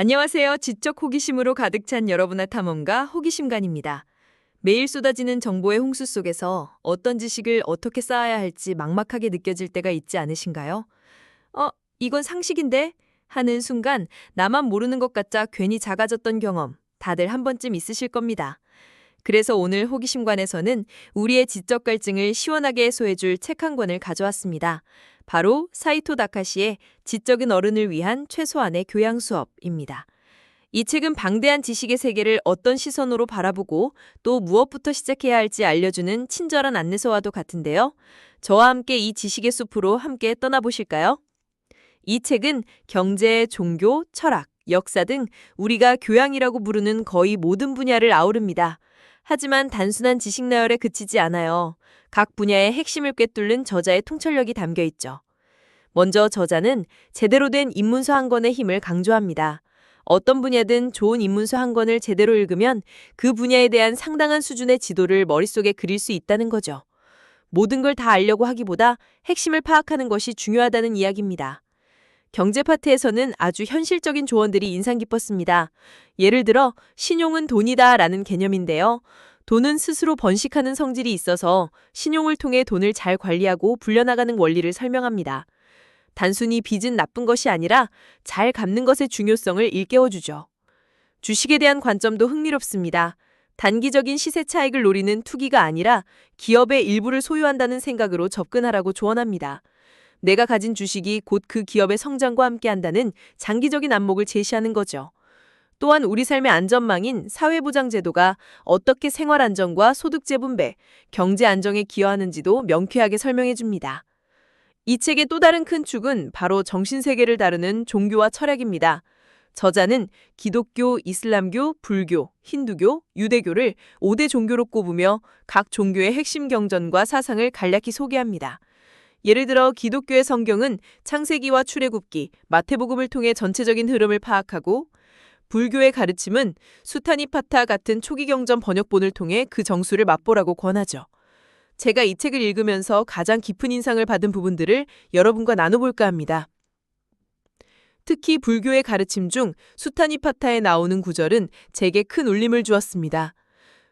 안녕하세요. 지적 호기심으로 가득 찬 여러분의 탐험가 호기심간입니다. 매일 쏟아지는 정보의 홍수 속에서 어떤 지식을 어떻게 쌓아야 할지 막막하게 느껴질 때가 있지 않으신가요? 어, 이건 상식인데? 하는 순간 나만 모르는 것 같자 괜히 작아졌던 경험 다들 한 번쯤 있으실 겁니다. 그래서 오늘 호기심관에서는 우리의 지적 갈증을 시원하게 해소해줄 책 한 권을 가져왔습니다. 바로 사이토 다카시의 지적인 어른을 위한 최소한의 교양 수업입니다. 이 책은 방대한 지식의 세계를 어떤 시선으로 바라보고 또 무엇부터 시작해야 할지 알려주는 친절한 안내서와도 같은데요. 저와 함께 이 지식의 숲으로 함께 떠나보실까요? 이 책은 경제, 종교, 철학, 역사 등 우리가 교양이라고 부르는 거의 모든 분야를 아우릅니다. 하지만 단순한 지식 나열에 그치지 않아요. 각 분야의 핵심을 꿰뚫는 저자의 통찰력이 담겨 있죠. 먼저 저자는 제대로 된 입문서 한 권의 힘을 강조합니다. 어떤 분야든 좋은 입문서 한 권을 제대로 읽으면 그 분야에 대한 상당한 수준의 지도를 머릿속에 그릴 수 있다는 거죠. 모든 걸 다 알려고 하기보다 핵심을 파악하는 것이 중요하다는 이야기입니다. 경제 파트에서는 아주 현실적인 조언들이 인상 깊었습니다. 예를 들어 신용은 돈이다 라는 개념인데요. 돈은 스스로 번식하는 성질이 있어서 신용을 통해 돈을 잘 관리하고 불려나가는 원리를 설명합니다. 단순히 빚은 나쁜 것이 아니라 잘 갚는 것의 중요성을 일깨워주죠. 주식에 대한 관점도 흥미롭습니다. 단기적인 시세 차익을 노리는 투기가 아니라 기업의 일부를 소유한다는 생각으로 접근하라고 조언합니다. 내가 가진 주식이 곧 그 기업의 성장과 함께한다는 장기적인 안목을 제시하는 거죠. 또한 우리 삶의 안전망인 사회보장제도가 어떻게 생활 안정과 소득 재분배, 경제 안정에 기여하는지도 명쾌하게 설명해 줍니다. 이 책의 또 다른 큰 축은 바로 정신세계를 다루는 종교와 철학입니다. 저자는 기독교, 이슬람교, 불교, 힌두교, 유대교를 5대 종교로 꼽으며 각 종교의 핵심 경전과 사상을 간략히 소개합니다. 예를 들어 기독교의 성경은 창세기와 출애굽기, 마태복음을 통해 전체적인 흐름을 파악하고 불교의 가르침은 수타니파타 같은 초기 경전 번역본을 통해 그 정수를 맛보라고 권하죠. 제가 이 책을 읽으면서 가장 깊은 인상을 받은 부분들을 여러분과 나눠볼까 합니다. 특히 불교의 가르침 중 수타니파타에 나오는 구절은 제게 큰 울림을 주었습니다.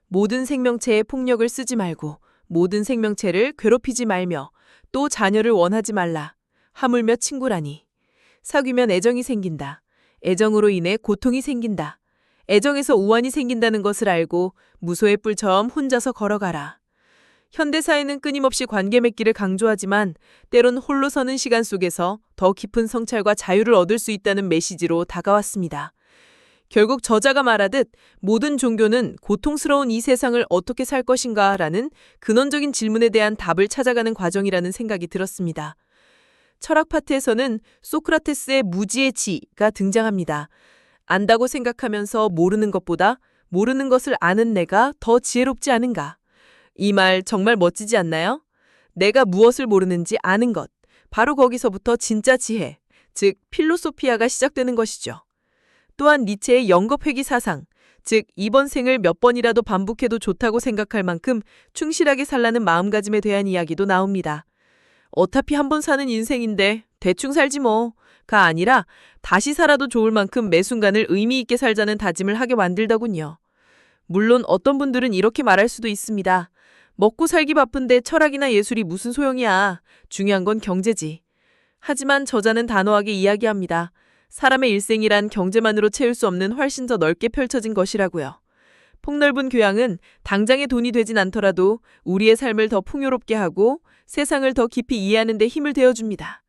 모든 생명체에 폭력을 쓰지 말고 모든 생명체를 괴롭히지 말며 또 자녀를 원하지 말라. 하물며 친구라니. 사귀면 애정이 생긴다. 애정으로 인해 고통이 생긴다. 애정에서 우환이 생긴다는 것을 알고 무소의 뿔처럼 혼자서 걸어가라. 현대사회는 끊임없이 관계 맺기를 강조하지만 때론 홀로 서는 시간 속에서 더 깊은 성찰과 자유를 얻을 수 있다는 메시지로 다가왔습니다. 결국 저자가 말하듯 모든 종교는 고통스러운 이 세상을 어떻게 살 것인가 라는 근원적인 질문에 대한 답을 찾아가는 과정이라는 생각이 들었습니다. 철학 파트에서는 소크라테스의 무지의 지가 등장합니다. 안다고 생각하면서 모르는 것보다 모르는 것을 아는 내가 더 지혜롭지 않은가. 이 말 정말 멋지지 않나요? 내가 무엇을 모르는지 아는 것. 바로 거기서부터 진짜 지혜, 즉 필로소피아가 시작되는 것이죠. 또한 니체의 영겁회귀 사상, 즉 이번 생을 몇 번이라도 반복해도 좋다고 생각할 만큼 충실하게 살라는 마음가짐에 대한 이야기도 나옵니다. 어차피 한 번 사는 인생인데 대충 살지 뭐가 아니라 다시 살아도 좋을 만큼 매 순간을 의미 있게 살자는 다짐을 하게 만들더군요. 물론 어떤 분들은 이렇게 말할 수도 있습니다. 먹고 살기 바쁜데 철학이나 예술이 무슨 소용이야. 중요한 건 경제지. 하지만 저자는 단호하게 이야기합니다. 사람의 일생이란 경제만으로 채울 수 없는 훨씬 더 넓게 펼쳐진 것이라고요. 폭넓은 교양은 당장의 돈이 되진 않더라도 우리의 삶을 더 풍요롭게 하고 세상을 더 깊이 이해하는 데 힘을 되어줍니다.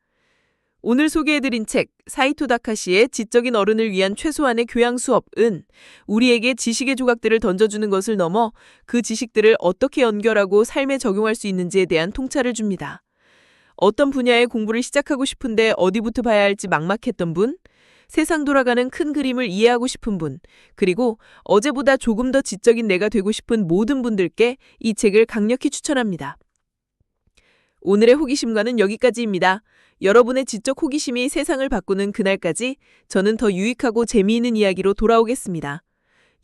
오늘 소개해드린 책 사이토 다카시의 지적인 어른을 위한 최소한의 교양 수업은 우리에게 지식의 조각들을 던져주는 것을 넘어 그 지식들을 어떻게 연결하고 삶에 적용할 수 있는지에 대한 통찰을 줍니다. 어떤 분야의 공부를 시작하고 싶은데 어디부터 봐야 할지 막막했던 분, 세상 돌아가는 큰 그림을 이해하고 싶은 분, 그리고 어제보다 조금 더 지적인 내가 되고 싶은 모든 분들께 이 책을 강력히 추천합니다. 오늘의 호기심과는 여기까지입니다. 여러분의 지적 호기심이 세상을 바꾸는 그날까지 저는 더 유익하고 재미있는 이야기로 돌아오겠습니다.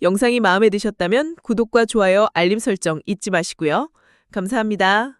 영상이 마음에 드셨다면 구독과 좋아요, 알림 설정 잊지 마시고요. 감사합니다.